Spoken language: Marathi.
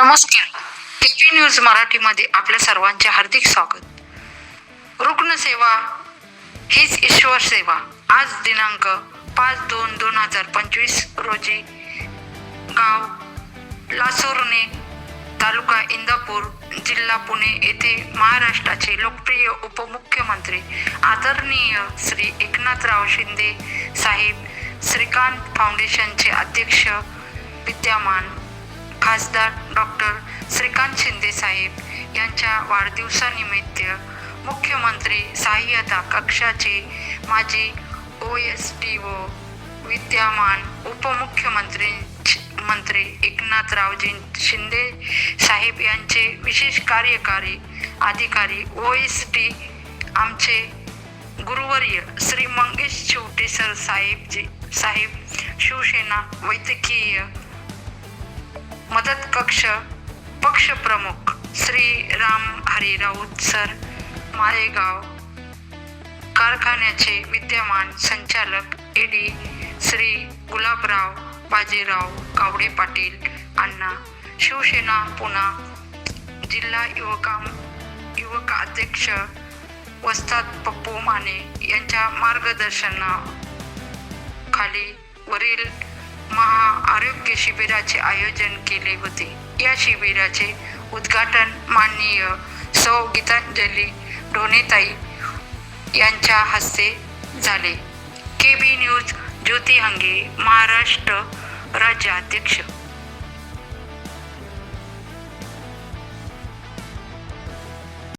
नमस्कार. केपी न्यूज मराठीमध्ये आपल्या सर्वांचे हार्दिक स्वागत. रुग्णसेवा हीच ईश्वर सेवा. आज दिनांक पाच दोन दोन हजार पंचवीस रोजी गाव लासुर्णे तालुका इंदापूर जिल्हा पुणे येथे महाराष्ट्राचे लोकप्रिय उपमुख्यमंत्री आदरणीय श्री एकनाथराव शिंदे साहेब श्रीकांत फाउंडेशनचे अध्यक्ष विद्यमान खासदार डॉक्टर श्रीकांत शिंदे साहेब यांच्या वाढदिवसानिमित्त मुख्यमंत्री सहाय्यता कक्षाचे माजी ओ एस टी ओ विद्यमान उपमुख्यमंत्री मंत्री एकनाथरावजी शिंदे साहेब यांचे विशेष कार्यकारी अधिकारी ओ एस टी आमचे गुरुवर्य श्री मंगेश शेवटे सर साहेबजी साहेब शिवसेना वैद्यकीय तत्कक्ष पक्षप्रमुख श्री राम हरी राऊत सर माळेगाव कारखान्याचे विद्यमान संचालक एडी श्री गुलाबराव बाजीराव कावडे पाटील अण्णा शिवसेना पुणा जिल्हा युवका युवक अध्यक्ष वस्ताद पप्पू माने यांच्या मार्गदर्शनाखाली वरील महा आरोग्य शिबिराचे आयोजन केले होते. या शिबिराचे उद्घाटन माननीय सौ गीतांजली ढोणेताई यांच्या हस्ते झाले. K B news Jyoti Hange Maharashtra राज्याध्यक्ष.